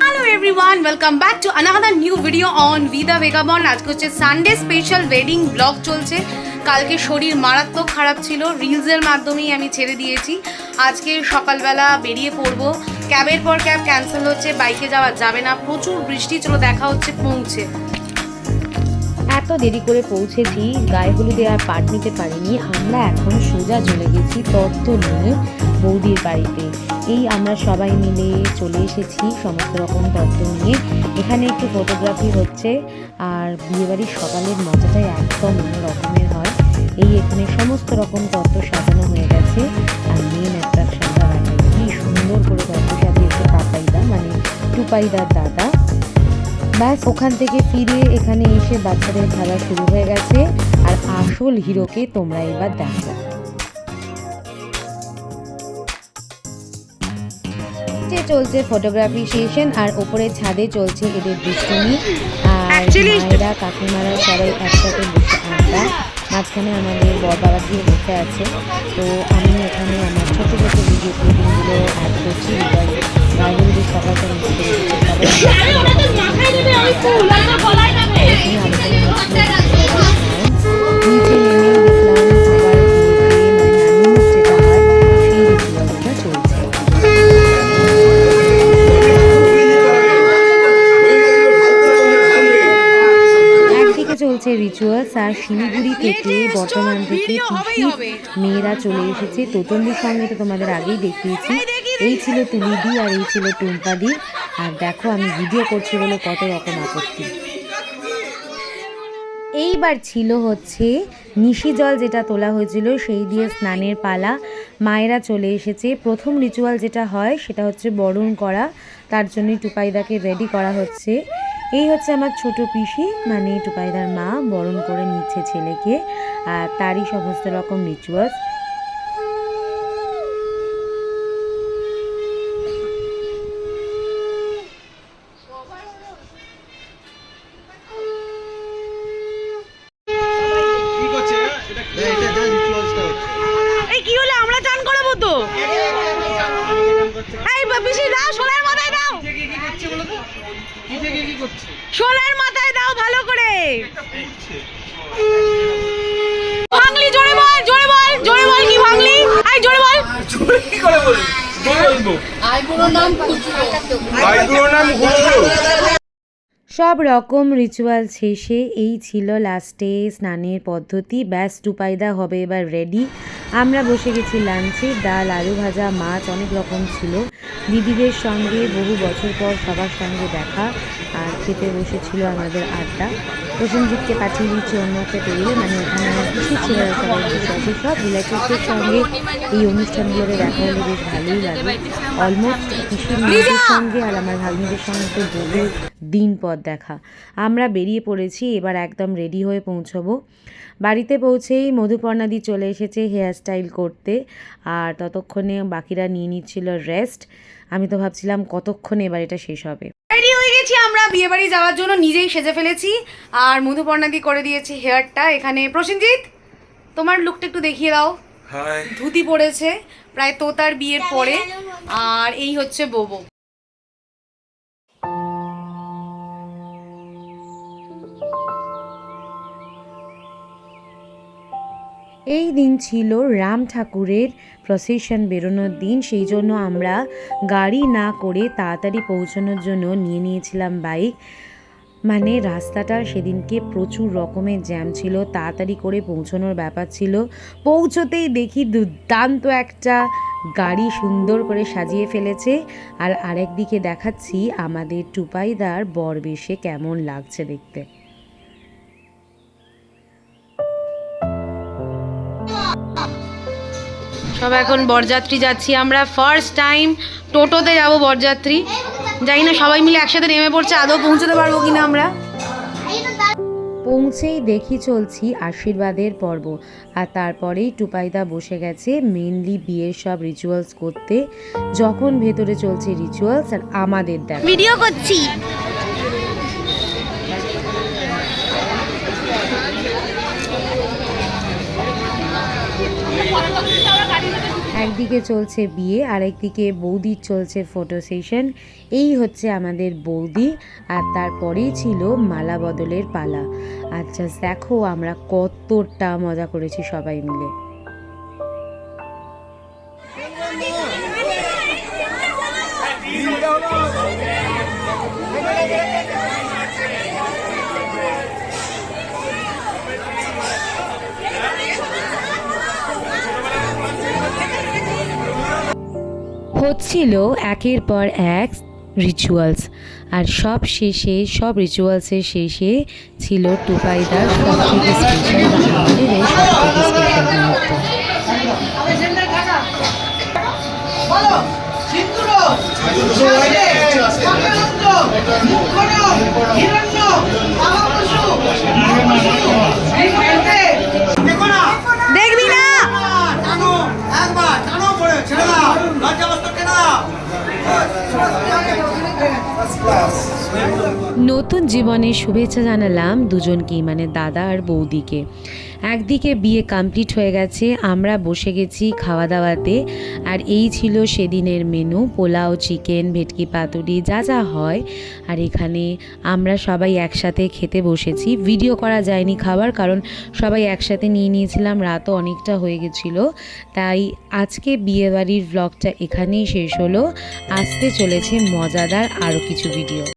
hello everyone welcome back to another new video on Vida Vagabond আজকে হচ্ছে Sunday special wedding blog চলছে কালকে শরীর মারাত্মক খারাপ ছিল, রিলসের মাধ্যমেই আমি ছেড়ে দিয়েছি। আজকে সকালবেলা বেরিয়ে পড়ব। ক্যাবের পর ক্যাব ক্যান্সেল হচ্ছে, বাইকে যাওয়া যাবে না। প্রচুর বৃষ্টি চলো দেখা হচ্ছে পৌঁছে এত দেরি করে পৌঁছেছি, গায়ে হলুদে আর পাট নিতে পারিনি। আমরা এখন সোজা চলে গেছি তত্ত্ব নিয়ে বৌদির বাড়িতে। এই আমরা সবাই মিলে চলে এসেছি সমস্ত রকম তত্ত্ব নিয়ে। এখানে একটু ফটোগ্রাফি হচ্ছে, আর বিয়েবাড়ির সকালের মজাটাই একদম অন্য রকমের হয়। এই এখানে সমস্ত রকম তত্ত্ব সাজানো হয়ে গেছে, আর মেন অ্যাট্রাকশনটা রাখা কি সুন্দর করে তত্ত্ব সাজিয়েছে পাপাইদা মানে টুপাইদার দাদা। ব্যাস ওখান থেকে ফিরে এখানে এসে বাচ্চাদের খেলা শুরু হয়ে গেছে। আর আসল হিরোকে তোমরা এবার দেখো। চলছে ফটোগ্রাফি সেশন আর ওপরে ছাদে চলছে এদের দুষ্টুমি। আর মায়েরা কাকিমারা সবাই একসাথে বসে আড্ডা। মাঝখানে আমাদের বর বাবা দিয়ে বসে আছে। তো আমি এখানে আমার ছোট ছোট ভিডিও ক্লিপিংগুলো অ্যাড করছি। বিকজ গাইগুলি চলছে একদিকে চলছে রিচুয়ালস আর শিলিগুড়ি থেকে বর্তমান থেকে মেয়েরা চলে এসেছে। তোতন্দির সঙ্গে তো তোমাদের আগেই দেখিয়েছি। এই ছিল তুলিদি আর এই ছিল টুম্পাদি। আর দেখো আমি ভিডিও করছি বলে কত রকম আপত্তি। এইবার ছিল হচ্ছে নিশি জল যেটা তোলা হয়েছিল, সেই দিয়ে স্নানের পালা। মায়েরা চলে এসেছে। প্রথম রিচুয়াল যেটা হয়, সেটা হচ্ছে বরণ করা। তার জন্যই টুপাইদাকে রেডি করা হচ্ছে। এই হচ্ছে আমার ছোট পিসি মানে টুপাইদার মা, বরণ করে নিচ্ছে ছেলেকে। আর তারই সমস্ত রকম রিচুয়ালস পিসি দাও সোনার মাথায় দাও। কি কি করছে বলো তো? কি থেকে কি করছে? সোনার মাথায় দাও ভালো করে। ভাঙলি জোরে বল জোরে বল জোরে বল কি ভাঙলি? এই জোরে বল। কি করে বলি কি বলব? আইবুড়ো নাম খুচরো সব রকম রিচুয়াল শেষে এই ছিল লাস্টে স্নানের পদ্ধতি। ব্যাস টুপাইদা হবে এবার রেডি আমরা বসে গেছি লাঞ্চে ডাল আলু ভাজা মাছ অনেক রকম ছিল। দিদিদের সঙ্গে বহু বছর পর সবার সঙ্গে দেখা আর খেতে বসেছিল আমাদের আড্ডা। প্রসেনজিৎকে পাঠিয়ে দিচ্ছি অন্য একটা টেবিলে মানে ওখানে আমার পিসির ছেলেরা সবাই বসে আছে সব রিলেটিভসদের সঙ্গে এই অনুষ্ঠানগুলোতে দেখা হলে বেশ ভালোই লাগে অলমোস্ট পিসির মেয়েদের সঙ্গে আর আমার ভাগ্নিদের সঙ্গে তো বহু দিন পর দেখা। আমরা বেরিয়ে পড়েছি এবার একদম রেডি হয়ে পৌঁছবো। বাড়িতে পৌঁছেই মধুপর্ণাদি চলে এসেছে হেয়ার স্টাইল করতে। আর ততক্ষণে বাকিরা নিয়ে নিচ্ছিল রেস্ট। আমি তো ভাবছিলাম কতক্ষণে এবার এটা শেষ হবে। রেডি হয়ে গেছি আমরা বিয়ে বাড়ি যাওয়ার জন্য নিজেই সেজে ফেলেছি। আর মধুপর্ণাদি করে দিয়েছি হেয়ারটা। এখানে প্রসেনজিৎ তোমার লুকটা একটু দেখিয়ে দাও। ধুতি পড়েছে প্রায় তোতার বিয়ের পরে। আর এই হচ্ছে বোবো। এই দিন ছিল রাম ঠাকুরের প্রসেশন বেরোনোর দিন। সেই জন্য আমরা গাড়ি না করে তাড়াতাড়ি পৌঁছানোর জন্য নিয়ে নিয়েছিলাম বাইক মানে রাস্তাটা সেদিনকে প্রচুর রকমের জ্যাম ছিল, তাড়াতাড়ি করে পৌঁছানোর ব্যাপার ছিল। পৌঁছতেই দেখি দুর্দান্ত একটা গাড়ি সুন্দর করে সাজিয়ে ফেলেছে। আর আরেক দিকে দেখাচ্ছি আমাদের টুপাইদার বর বেশে কেমন লাগছে দেখতে। সব এখন বরযাত্রী যাচ্ছি। আমরা ফার্স্ট টাইম টোটোতে যাব বরযাত্রী। জানি না সবাই মিলে একসাথে নেমে পড়ছে আদৌ পৌঁছতে পারব কিনা আমরা? পৌঁছেই দেখি চলছি আশীর্বাদের পর্ব। আর তারপরেই টুপাইদা বসে গেছে মেনলি বিয়ের সব রিচুয়ালস করতে। যখন ভেতরে চলছে রিচুয়ালস আর আমাদের দেখ। ভিডিও করছি। একদিকে চলছে বিয়ে আর একদিকে বৌদির চলছে ফটো সেশন এই হচ্ছে আমাদের বৌদি, আর তারপরেই ছিল মালা বদলের পালা। আচ্ছা দেখো আমরা কতটা মজা করেছি সবাই মিলে। হচ্ছিল একের পর এক রিচুয়ালস আর সব শেষে, সব রিচুয়ালসের শেষে ছিল টুপাইদার সব থেকে স্পেশাল নতুন জীবনের শুভেচ্ছা জানালাম দুজনকেই মানে দাদা আর বৌদিকে। একদিকে বিয়ে কমপ্লিট হয়ে গেছে, আমরা বসে গেছি খাওয়া দাওয়াতে আর এই ছিল সেদিনের মেনু পোলাও চিকেন ভেটকি, পাতুরি, যা যা হয়। আর এখানে আমরা সবাই একসাথে খেতে বসেছি। ভিডিও করা যায়নি খাবার, কারণ সবাই একসাথে নিয়ে নিয়েছিলাম, রাতও অনেকটা হয়ে গেছিল। তাই আজকে বিয়েবাড়ির ব্লগটা এখানেই শেষ হলো। আসতে চলেছে মজাদার আরও কিছু ভিডিও